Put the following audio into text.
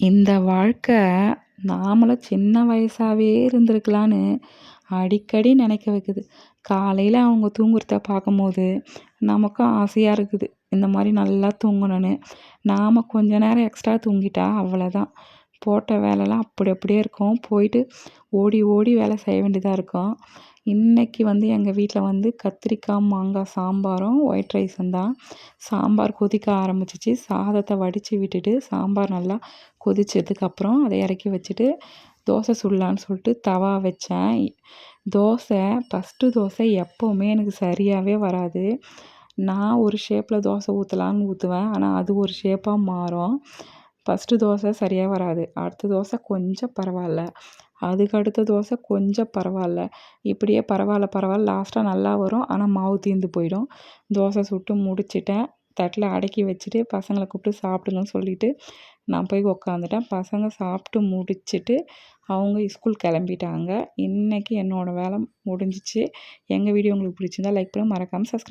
இந்த வாழ்க்கை நாமளும் சின்ன வயசாகவே இருந்திருக்கலான்னு அடிக்கடி நினைக்க வைக்குது. காலையில் அவங்க தூங்குறத பார்க்கும்போது நமக்கும் ஆசையாக இருக்குது இந்த மாதிரி நல்லா தூங்கணும்னு. நாம் கொஞ்ச நேரம் எக்ஸ்ட்ரா தூங்கிட்டா அவ்வளோதான் போட்ட வேலைலாம் அப்படி அப்படியே இருக்கும். போயிட்டு ஓடி ஓடி வேலை செய்ய வேண்டியதாக இருக்கும். இன்றைக்கி வந்து எங்கள் வீட்டில் வந்து கத்திரிக்காய் மாங்காய் சாம்பாரும் ஒயிட் ரைஸும் தான். சாம்பார் கொதிக்க ஆரம்பிச்சிச்சு. சாதத்தை வடித்து விட்டுட்டு சாம்பார் நல்லா கொதிச்சதுக்கப்புறம் அதை இறக்கி வச்சுட்டு தோசை சுடலான்னு சொல்லிட்டு தவா வச்சேன். தோசை ஃபஸ்ட்டு தோசை எப்போவுமே எனக்கு சரியாகவே வராது. நான் ஒரு ஷேப்பில் தோசை ஊற்றலான்னு ஊற்றுவேன் ஆனால் அது ஒரு ஷேப்பாக மாறும். ஃபஸ்ட்டு தோசை சரியாக வராது. அடுத்த தோசை கொஞ்சம் பரவாயில்ல. அதுக்கு அடுத்த தோசை கொஞ்சம் பரவாயில்ல. இப்படியே பரவாயில்ல பரவாயில்ல லாஸ்ட்டாக நல்லா வரும். ஆனால் மாவு தீர்ந்து போயிடும். தோசை சுட்டு முடிச்சிட்டேன். தட்டில் அடக்கி வச்சுட்டு பசங்களை கூப்பிட்டு சாப்பிடுங்கன்னு சொல்லிவிட்டு நான் போய் உக்காந்துட்டேன். பசங்க சாப்பிட்டு முடிச்சுட்டு அவங்க ஸ்கூல் கிளம்பிட்டாங்க. இன்றைக்கி என்னோடய வேலை முடிஞ்சிச்சு. எங்கள் வீடியோ உங்களுக்கு பிடிச்சிருந்தா லைக் பண்ண மறக்காமல் சப்ஸ்கிரைப்